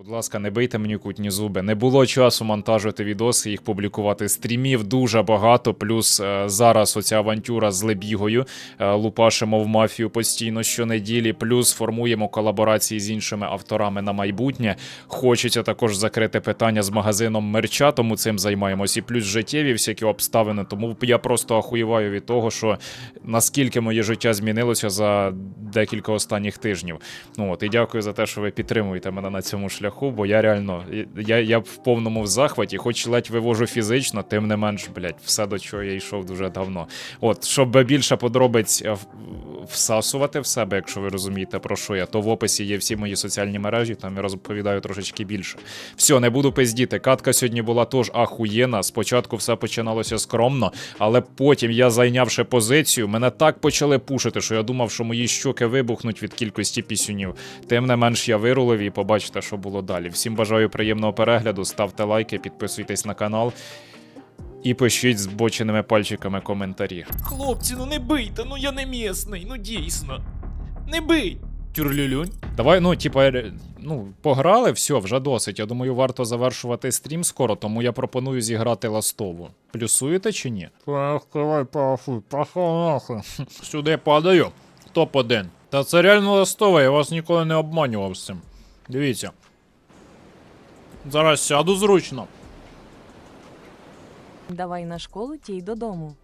Будь ласка, не бийте мені кутні зуби. Не було часу монтажувати відоси, їх публікувати. Стрімів дуже багато. Плюс е, зараз оця авантюра з Лебігою. Е, лупашимо в мафію постійно щонеділі. Плюс формуємо колаборації з іншими авторами на майбутнє. Хочеться також закрити питання з магазином мерча, тому цим займаємось. І плюс життєві всякі обставини. Тому я просто ахуєваю від того, що наскільки моє життя змінилося за декілька останніх тижнів. Ну от і дякую за те, що ви підтримуєте мене на цьому шляху, бо я реально я, я в повному захваті, хоч ледь вивожу фізично, тим не менш, блядь, все до чого я йшов дуже давно. От, щоб більше подробиць е, всасувати в себе, якщо ви розумієте, про що я, то в описі є всі мої соціальні мережі, там я розповідаю трошечки більше. Все, не буду пиздіти. Катка сьогодні була теж ахуєна. Спочатку все починалося скромно, але потім я зайнявши позицію, мене так почали пушити, що я думав, що мої щоки вибухнуть від кількості пісюнів. Тим не менш, я вирулив і побачите, що було далі. Всім бажаю приємного перегляду, ставте лайки, підписуйтесь на канал. І пишіть збоченими пальчиками коментарі. Хлопці, ну не бийте, ну я не місний, ну дійсно. Не бий! Тюрлюлюнь. Давай, ну, типа, е, ну, пограли, все, вже досить. Я думаю, варто завершувати стрім скоро, тому я пропоную зіграти ластову. Плюсуєте чи ні? Давай пахав нахуй. Сюди падаю. Топ-1. Та це реально ластове, я вас ніколи не обманював з цим. Дивіться. Зараз сяду зручно. Давай на школу ті й додому.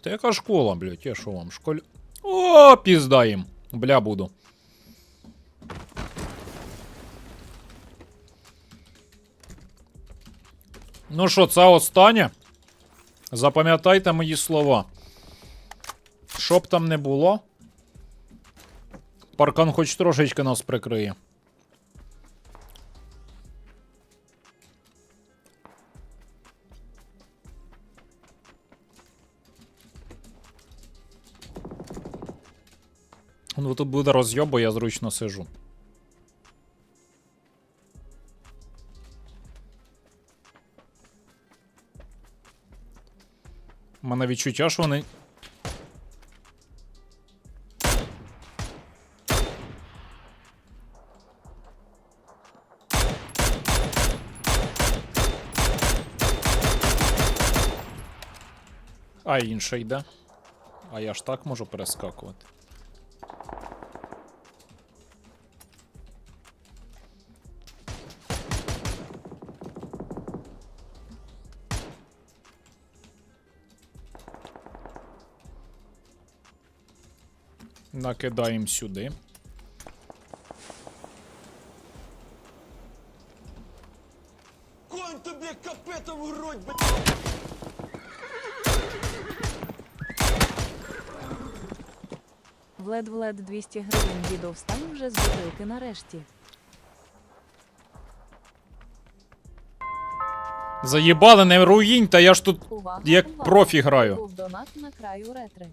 Та яка школа, блядь, я що вам, школі. О, пізда їм. Бля буду. Ну що, це останнє? Запам'ятайте мої слова. Що б там не було. Паркан хоч трошечки нас прикриє. Ну тут буде розйоб, бо я зручно сижу. У мене відчуття, що вони. А інша йде. А я ж так можу перескакувати. Накидаємо сюди. Конь тобі капетом в грудь, блядь! Влед-влед 200 гривень дідо встань вже з бутилки нарешті. Заїбали, не руїнь, та я ж тут Увага, як увага. профі граю. Був донат на краю ретри.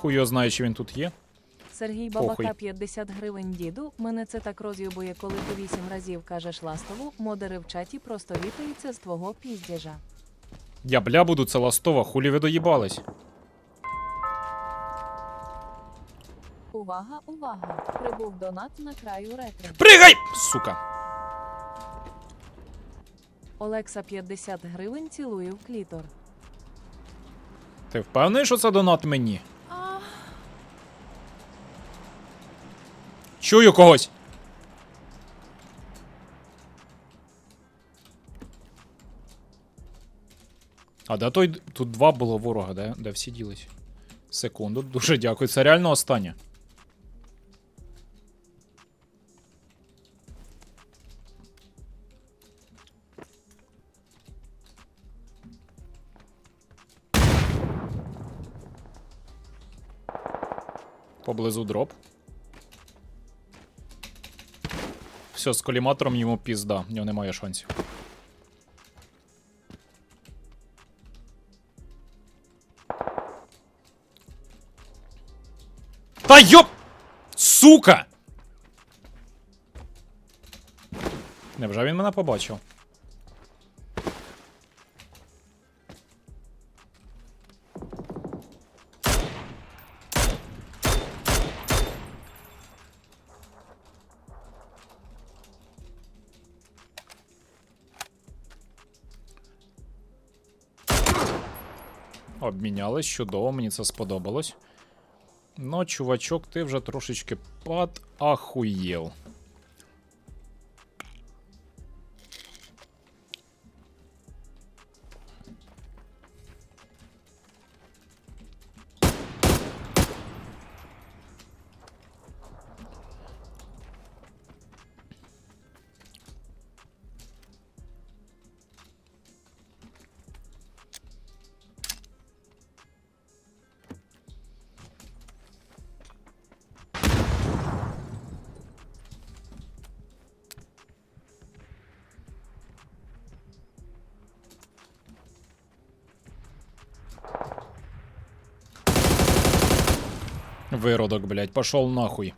Хуй його знає, чи він тут є. Сергій. Бабака 50 гривень діду. Мене це так роз'юбує, коли ти 8 разів кажеш ластову, модери в чаті просто вітаються з твого піздєжа. Я бля буду, це ластова, хулі ви доїбались. Увага, увага! Прибув донат на краю ретри. Пригай! Сука. Олекса 50 гривень цілує в клітор. Ти впевнений, що це донат мені? Чую когось. А де той. Тут два було ворога, де, де всі ділись? Секунду, дуже дякую. Це реально останнє. Поблизу дроп. Все, з коліматором йому пізда, в нього немає шансів. Та йоп! Сука! Невже він мене побачив? Обмінялись чудово, мені це сподобалось. Ну, чувачок, ти вже трошечки подахуєв. Виродок, блядь, пошел нахуй.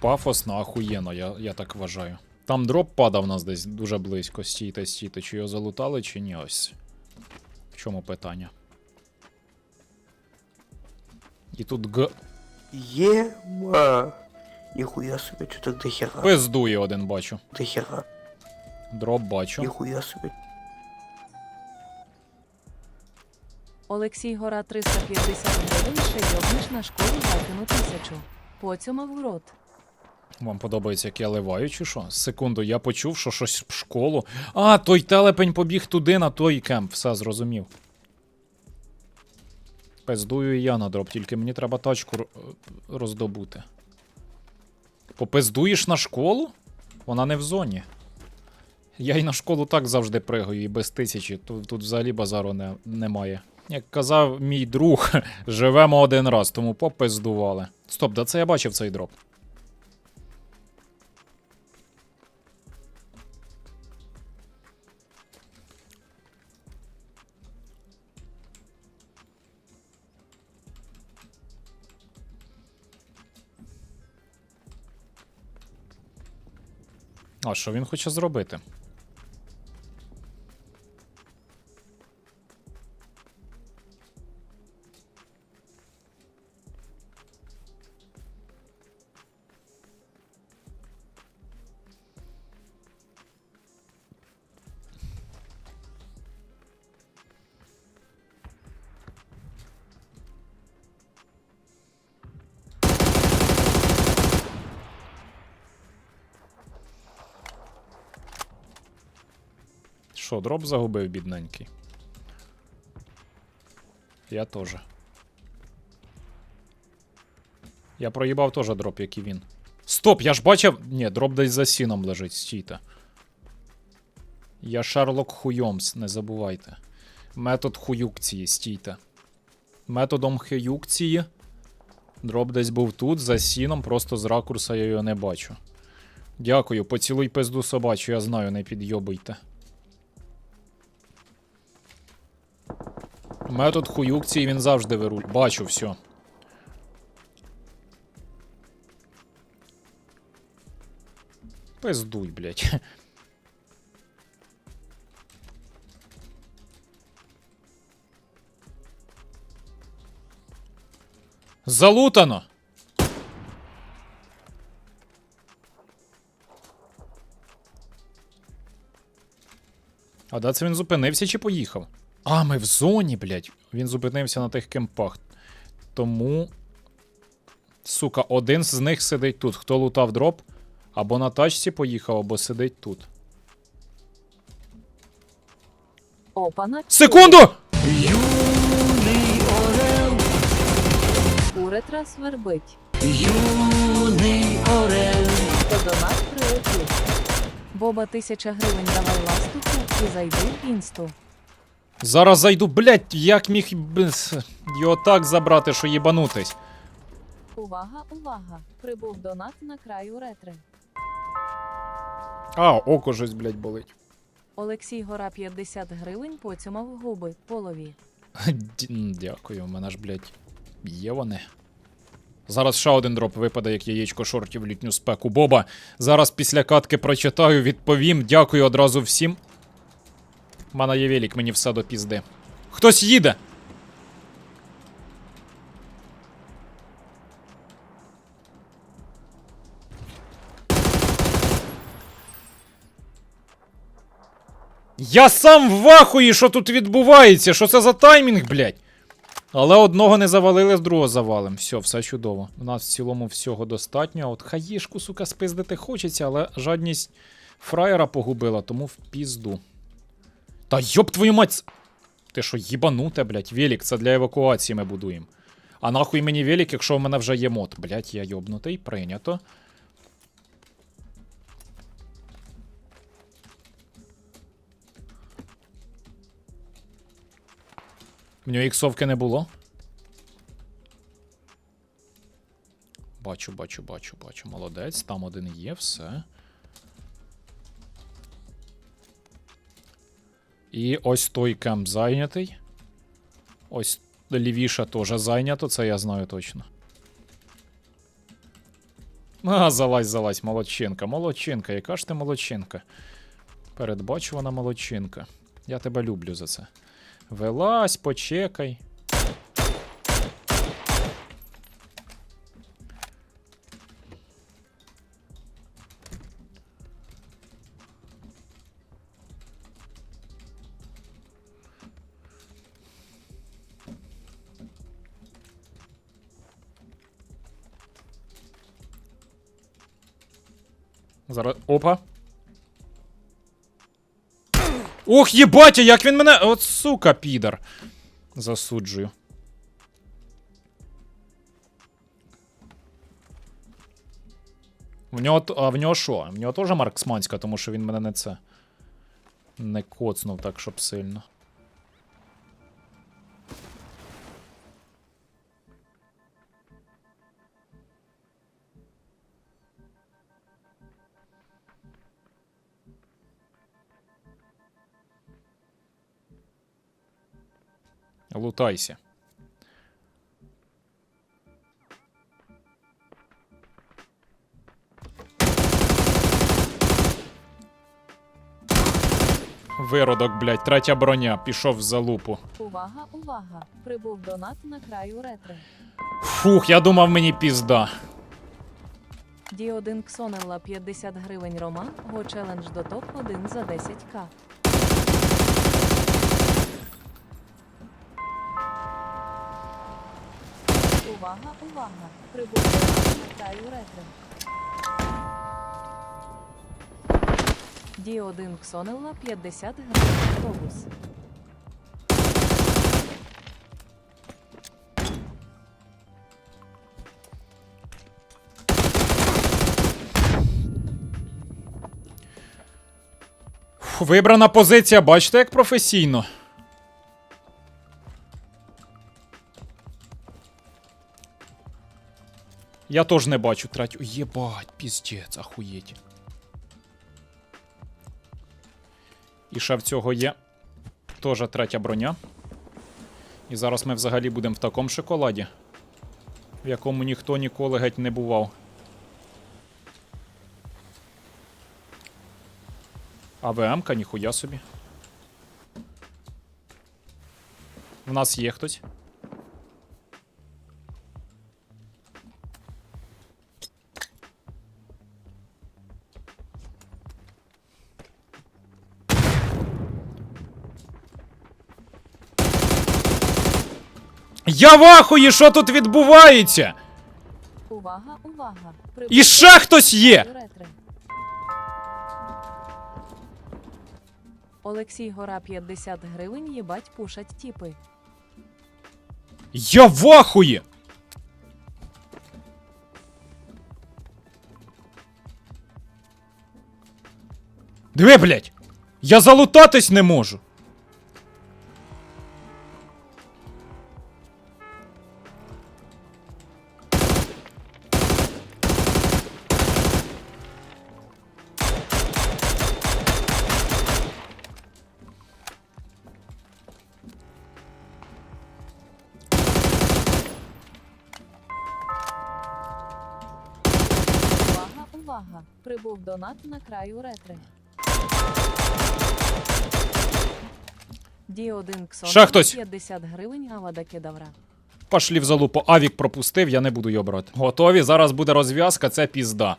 Пафосно, охуєнно, я, я так вважаю. Там дроп падав у нас десь дуже близько. Стійте, стійте. Чи його залутали, чи ні ось. В чому питання? І тут г. Ема. Нихуя себе, что так дохера, Пиздує один бачу. дохера, Дроп бачу. нихуя себе. Олексій Гора 350 гривень, ще йобнеш на школу закину тисячу. Поцьомав в рот. Вам подобається, як я ливаю, чи що? Секунду, я почув, що щось в школу. А, той телепень побіг туди, на той кемп, все зрозумів. Пиздую і я на дроп, тільки мені треба тачку роздобути. Попиздуєш на школу? Вона не в зоні. Я й на школу так завжди пригаю, і без тисячі. Тут, тут взагалі базару не, немає. Як казав мій друг, живемо один раз, тому попиздували. Стоп, да це я бачив цей дроп. А що він хоче зробити? Що, дроп загубив, бідненький? Я теж. Я проїбав теж дроп, як і він. Стоп, я ж бачив. Ні, дроп десь за сіном лежить, стійте. Я Шерлок Хуйомс, не забувайте. Метод хуюкції, стійте. Методом хуюкції. Дроп десь був тут, за сіном, просто з ракурса я його не бачу. Дякую, поцілуй пизду собачу, я знаю, не підйобуйте. Метод хуюкції він завжди вируль. Бачу все. Пиздуй, блядь. Залутано! А де це він зупинився чи поїхав? А, ми в зоні, блядь. Він зупинився на тих кемпах. Тому. Сука, один з них сидить тут. Хто лутав дроп? Або на тачці поїхав, або сидить тут. Опана. Секунду! Уретра свербить. Юний орел. То до нас прилетів. Боба тисяча гривень давай ластуху і зайди в інсту. Зараз зайду, блядь, як міг його так забрати, що їбанутись. Увага, увага! Прибув донат на край уретри. А, око щось, блядь, болить. Олексій Гора 50 гривень поцьомав губи полові. Дякую, у мене ж, блядь, є вони. Зараз ще один дроп випаде, як яєчко шортів літню спеку. Боба. Зараз після катки прочитаю, відповім. Дякую одразу всім. Мене є велик, мені все до пізди. Хтось їде! Я сам в ахуї, що тут відбувається? Що це за таймінг, блядь? Але одного не завалили, з другого завалим. Все, все чудово. У нас в цілому всього достатньо. От хаєшку, сука, спиздити хочеться, але жадність фраєра погубила, тому в пізду. Та йоб твою мать! Ти що, їбануте, блядь, велик, це для евакуації ми будуємо. А нахуй мені велик, якщо в мене вже є мод. Блядь, я йобнутий, прийнято. В нього іксовки не було. Бачу, бачу, бачу, бачу. Молодець. Там один є, все. І ось той кемп зайнятий. Ось лівіша теж зайнято, це я знаю точно. А, залазь, залазь, молодчинка, молодчинка, яка ж ти молодчинка? Передбачувана молодчинка. Я тебе люблю за це. Вилазь, почекай. Зараз. Опа. Ох, єбатя, як він мене. От сука, підар. Засуджую. В нього, а в нього що? В нього теж марксманська, тому що він мене не це. Не коцнув так, щоб сильно. Лутайся. Виродок, блядь, третя броня, пішов в залупу. Увага, увага! Прибув донат на краю ретри. Фух, я думав мені пізда. Ді1 Ксонелла 50 гривень Роман. Го челендж до топ-1 за 10к. Увага, увага! Прибув на краю ретри. Ді1 Ксонелла 50 гривень автобус. Вибрана позиція, бачите, як професійно. Я теж не бачу третю. Єбать, піздець, ахуєть. І ще в цього є теж третя броня. І зараз ми взагалі будемо в такому шоколаді, в якому ніхто ніколи геть не бував. АВМ-ка, ніхуя собі. В нас є хтось. Я в ахуї, що тут відбувається? Увага, увага! І ще хтось є! Олексій Гора 50 гривень, їбать пушать тіпи. Я в ахуї! Диви, блядь! Я залутатись не можу! Прибув донат на краю ретри. Ді1 Ксон Ще хтось? 50 гривень, Авада Кедавра. Пошлі в залупу. Авік пропустив, я не буду його брати. Готові? Зараз буде розв'язка, це пізда.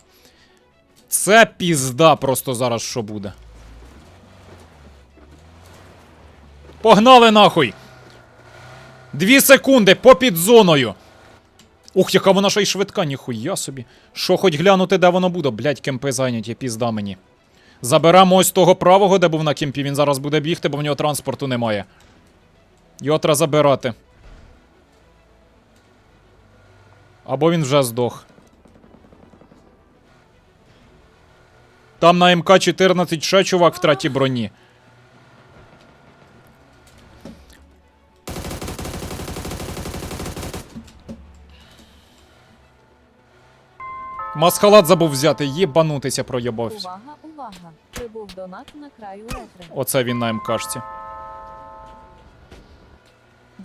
Це пізда просто зараз що буде. Погнали нахуй! Дві секунди по під зоною. Ух, яка вона ще й швидка, ніхуя собі. Що хоч глянути, де воно буде? Блять, кемпи зайняті, пізда мені. Заберемо ось того правого, де був на кемпі. Він зараз буде бігти, бо в нього транспорту немає. Його треба забирати. Або він вже здох. Там на МК-14 ще чувак в траті броні. Масхалат забув взяти, їбанутися проєбався. Увага, увага! Прибув донат на краю ретри. Оце він на МКшці.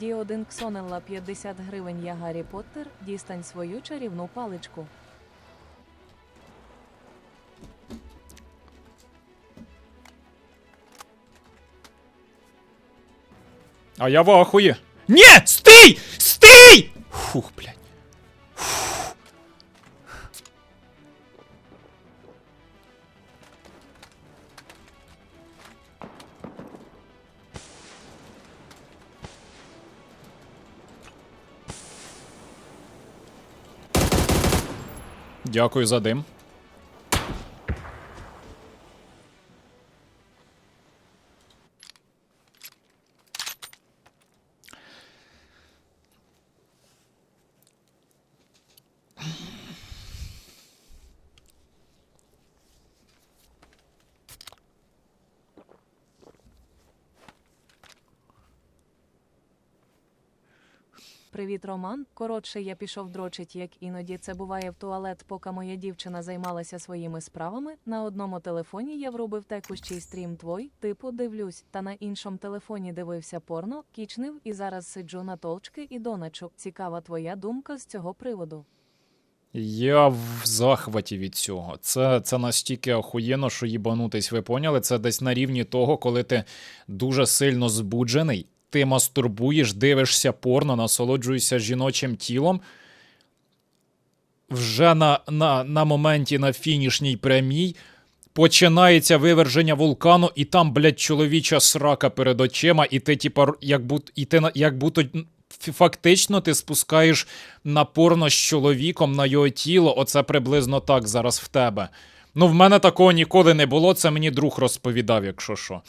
Ді1 Ксонелла 50 гривень я Гаррі Поттер. Дістань свою чарівну паличку. А я в ахуї. Ні! Стій! Стій! Фух, блядь. Дякую за дим. Привіт, Роман. Коротше, я пішов дрочить, як іноді це буває в туалет, поки моя дівчина займалася своїми справами. На одному телефоні я врубив текущий стрім твой, типу дивлюсь, та на іншому телефоні дивився порно, кічнив і зараз сиджу на толчки і доначу. Цікава твоя думка з цього приводу. Я в захваті від цього. Це, це настільки охуєнно, що їбанутись, ви поняли? Це десь на рівні того, коли ти дуже сильно збуджений, ти мастурбуєш, дивишся порно, насолоджуєшся жіночим тілом. Вже на, на, на моменті на фінішній прямій починається виверження вулкану, і там, блядь, чоловіча срака перед очима, і ти, типа, як будто, і ти, як будто фактично ти спускаєш на порно з чоловіком на його тіло. Оце приблизно так зараз в тебе. Ну, в мене такого ніколи не було, це мені друг розповідав, якщо що.